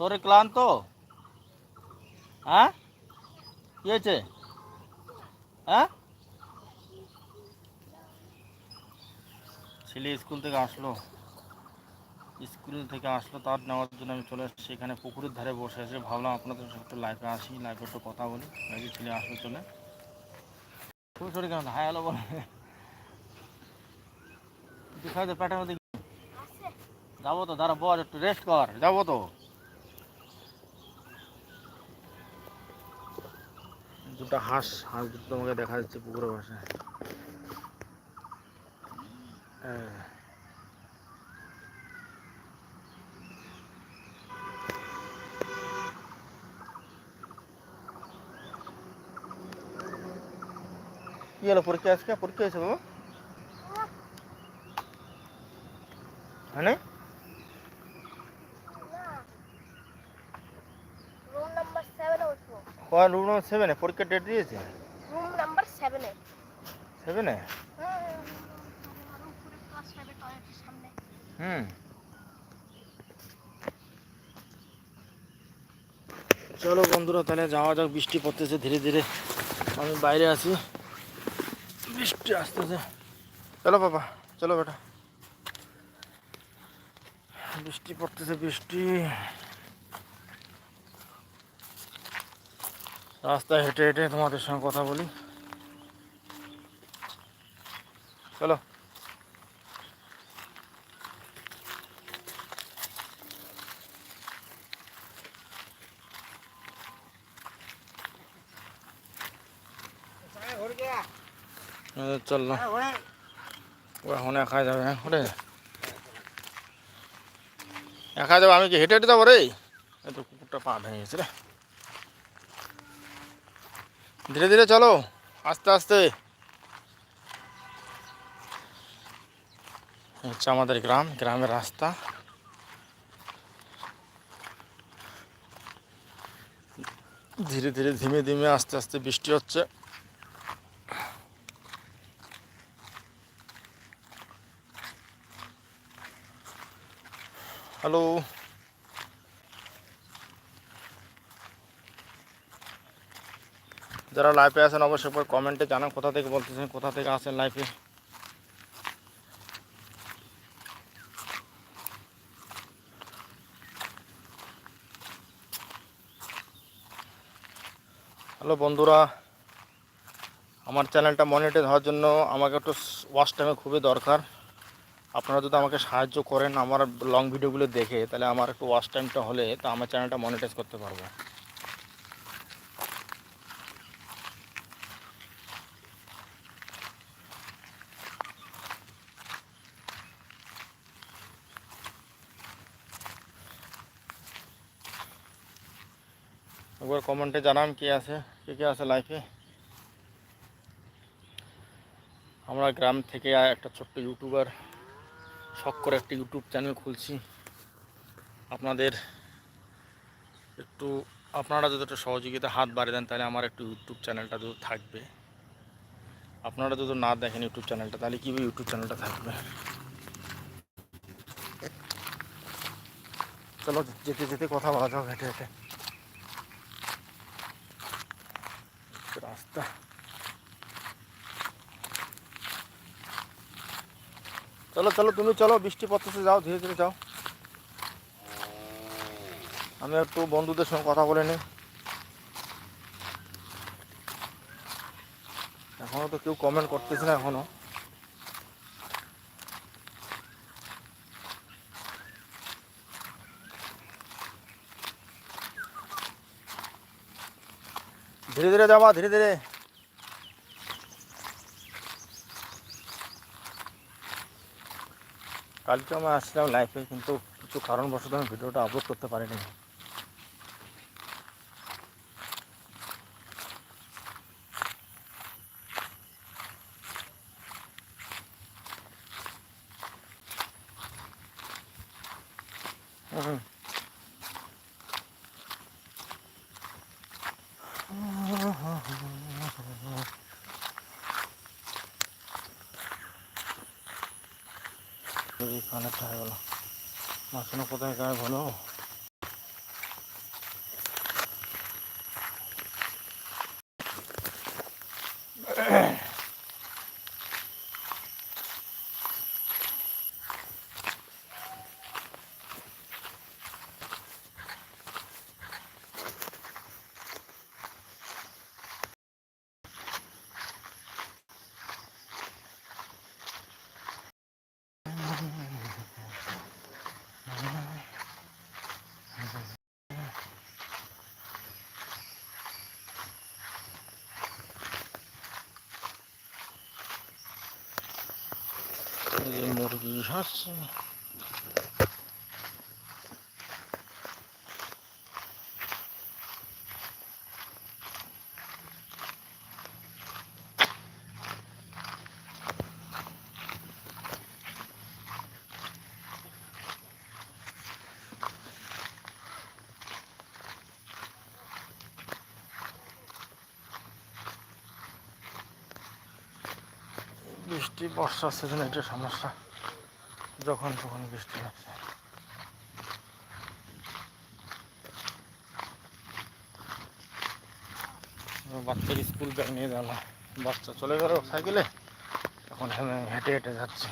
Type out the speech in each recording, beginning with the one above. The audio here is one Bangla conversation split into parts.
শরীর ক্লান্ত? হ্যাঁ? কি হয়েছে? হ্যাঁ? ছেলে স্কুল থেকে আসলো। স্কুল থেকে আসলো তার নেওয়ার জন্য আমি চলে এসেছি। এখানে পুকুরের ধারে বসে আছে। ভাবলাম আপনাদের সাথে লাইফে আসি লাইফে একটু কথা বলি। এই ছেলে আসলো চলে? খুব শরীর কেমন? হাই হ্যালো বলে। দেখা পেটের মধ্যে যাব তো দাঁড়া বল একটু রেস্ট কর। যাব তো। দুটো হাঁস হাঁস দুটো তোমাকে দেখা যাচ্ছে পুকুরে বসে। কি হলো, পরীক্ষা আজকে পরীক্ষা হয়েছে বাবা হ্যাঁ রুম নাম্বার সেভেনে উঠবো রুম নম্বর সেভেনে পরীক্ষা ডেট দিয়েছে? রুম নাম্বার সেভেনে সেভেনে উপরে ক্লাস ফাইভের টয়লেটের সামনে হুম। চলো বন্ধুরা তাহলে যাওয়া যাক বৃষ্টি পড়তেছে ধীরে ধীরে। আমি বাইরে আছি। বৃষ্টি আসতেছে। চলো বাবা চলো বেটা। বৃষ্টি পড়তেছে বৃষ্টি। রাস্তায় হেঁটে হেঁটে তোমাদের সঙ্গে কথা বলি। চলো। চললাম ও এখন একা যাবে হ্যাঁ ওরে। একা যাবে, আমি কি হেঁটে হেঁটে যাব রে? এই তো কুকুরটা পা ভেঙে গেছে, রে। ধীরে ধীরে চলো, আস্তে আস্তে। হচ্ছে আমাদের গ্রাম, গ্রামের রাস্তা। ধীরে ধীরে, ধীমে ধীমে, আস্তে আস্তে বৃষ্টি হচ্ছে। হ্যালো যারা লাইভে আছেন অবশ্যই পর কমেন্টে জানান কোথা থেকে বলতেছেন, কোথা থেকে আসেন লাইভে হ্যালো বন্ধুরা, আমার চ্যানেলটা মনিটাইজ হওয়ার জন্য আমাকে একটু ওয়াচ টাইমে খুবই দরকার। আপনারা যদি আমাকে সাহায্য করেন আমার লং ভিডিওগুলো দেখে, তাহলে আমার একটু ওয়াচ টাইমটা হলে তো আমার চ্যানেলটা মনিটাইজ করতে পারব। একবার কমেন্টে জানান কি আছে, কে কে আছে লাইফে আমরা গ্রাম থেকে একটা ছোট্ট ইউটিউবার শখ করে একটা ইউটিউব চ্যানেল খুলছি। আপনাদের একটু, আপনারা যদি একটু সহযোগিতা হাত বাড়িয়ে দেন, তাহলে আমার একটু ইউটিউব চ্যানেলটা যদি থাকবে। আপনারা যদি না দেখেন ইউটিউব চ্যানেলটা তাহলে কীভাবে ইউটিউব চ্যানেলটা থাকবে। চলো, যেতে যেতে কথা বলা যাও হেঁটে হেঁটে। রাস্তা চলো চলো, তুমি চলো, বৃষ্টি পড়তেছে, যাও, ধীরে ধীরে যাও। আমি একটু বন্ধুদের সঙ্গে কথা বলে নিই। এখনও তো কেউ কমেন্ট করতেছে না, এখনও। ধীরে ধীরে যাবা, ধীরে ধীরে। কালকে আমি আসছিলাম লাইফে কিন্তু কিছু কারণবশত আমি ভিডিওটা আপলোড করতে পারিনি। হুম। অনেকটা হয়ে গেলো মাছগুলো কোথায় গায়ে ভালো Mm-hmm. মুরগি হাসছে বৃষ্টি বর্ষার সিজনে একটা সমস্যা যখন তখন বৃষ্টি হচ্ছে। বাচ্চার স্কুল ব্যাগ নিয়ে গেল বাচ্চা চলে গেল সাইকেলে। এখন হেঁটে হেঁটে যাচ্ছে।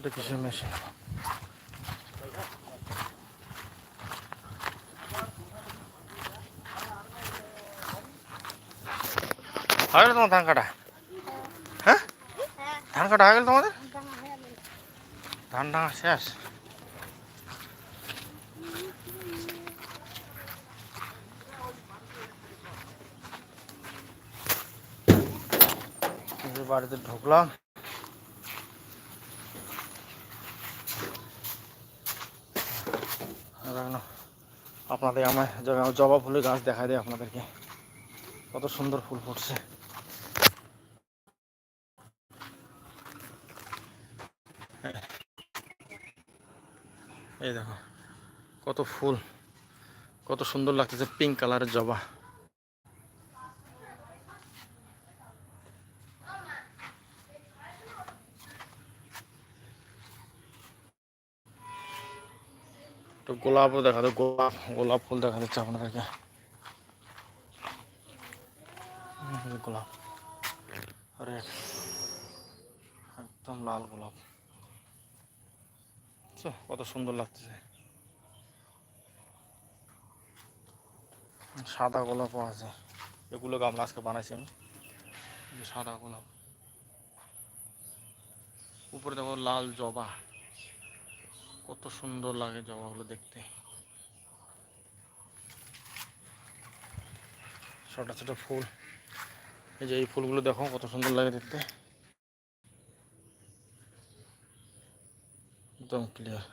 এটা কিসের মেশিন হয়ে গেল তোমার ধান কাটা? হ্যাঁ? ধান কাটা হয়ে গেল তোমাদের? ধান ডাঙা শেষ। বাড়িতে ঢুকলাম আর এখন আপনাদের আমার জবা ফুলের গাছ দেখা দেয় আপনাদেরকে। কত সুন্দর ফুল ফুটছে। এই দেখো, কত ফুল, কত সুন্দর লাগতেছে পিঙ্ক কালারের জবা। তো গোলাপও দেখা যায় গোলাপ গোলাপ ফুল দেখা দিচ্ছে আপনাদেরকে। গোলাপ। একদম লাল গোলাপ? কত সুন্দর লাগতেছে। সাদা গোলাপও আছে। এগুলো গামলা আজকে বানাইছি আমি। সাদা গোলাপ। উপরে দেখো লাল জবা। কত সুন্দর লাগে জবাগুলো দেখতে। ছোট ছোট ফুল। এই যে এই ফুলগুলো দেখো, কত সুন্দর লাগে দেখতে। একদম ক্লিয়ার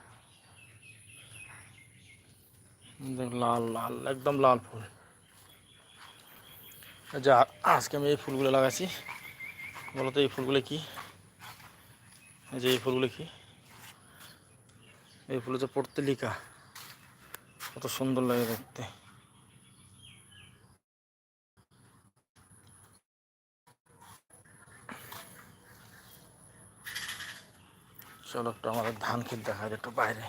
লাল লাল, একদম লাল ফুল। যা আজকে আমি এই ফুলগুলো লাগাইছি। বলতো এই ফুলগুলো কি? এই যে এই ফুলগুলো কি? এই ফুল হচ্ছে পর্তলিকা কত সুন্দর লাগে দেখতে। চলো একটু আমাদের ধান ক্ষেত দেখা যায় একটু বাইরে।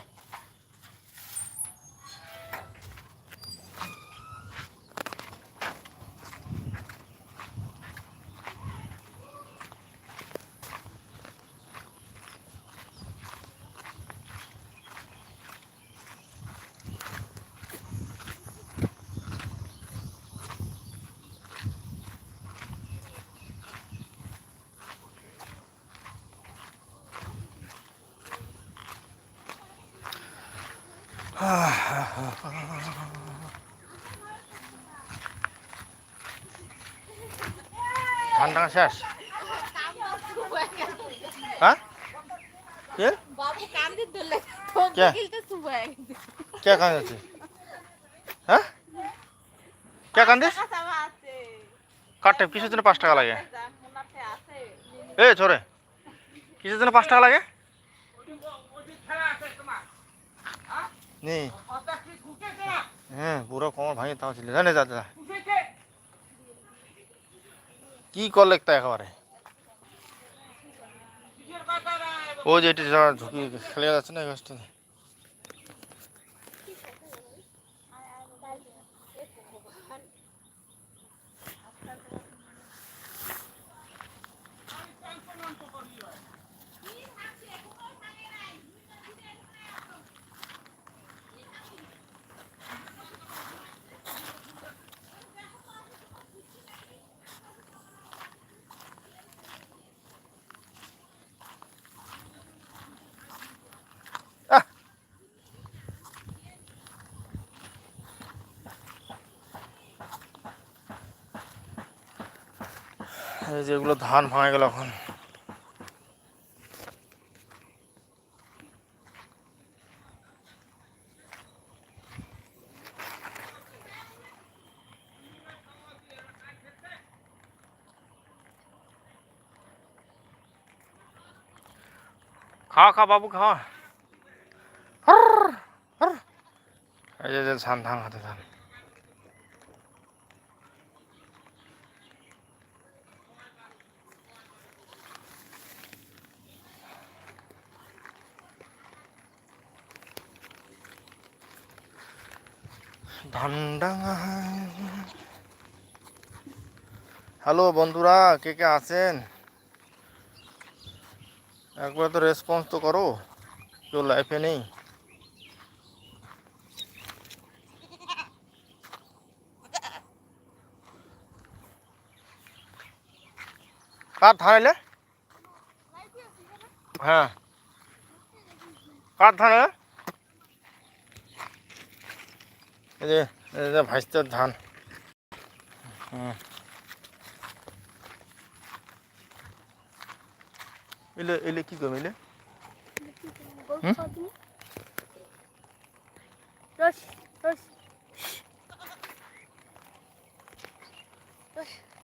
ধান টাকা শেষ? হ্যাঁ? কে? কান্দিস হ্যাঁ? কে কান্দিস? কাঁচামা আছে। কাটে কিসের জন্য পাঁচ টাকা লাগে? যা মুনাফে আছে। এ ছোরে কিসের জন্য পাঁচ টাকা লাগে? নি। হ্যাঁ পুরো কোমর ভাঙে তাও ছিল। জানে যা। কি করলে তা একেবারে? ও যে এটি ঝুঁকি খেলে যাচ্ছে না এই গাছটা। যেগুলো ধান ভাঙা গেল এখন। খাওয়া খা বাবু খাওয়া এই যে ধান ধান হাতে ধান। হ্যালো বন্ধুরা, কে কে আছেন? একবার তো রেসপন্স তো করো, কেউ লাইফে নেই। কার ধান হ্যাঁ। কার ধান এই যে এটা ভাইস্তার ধান। হুম। এলে এলে কি কম এলে রস রস।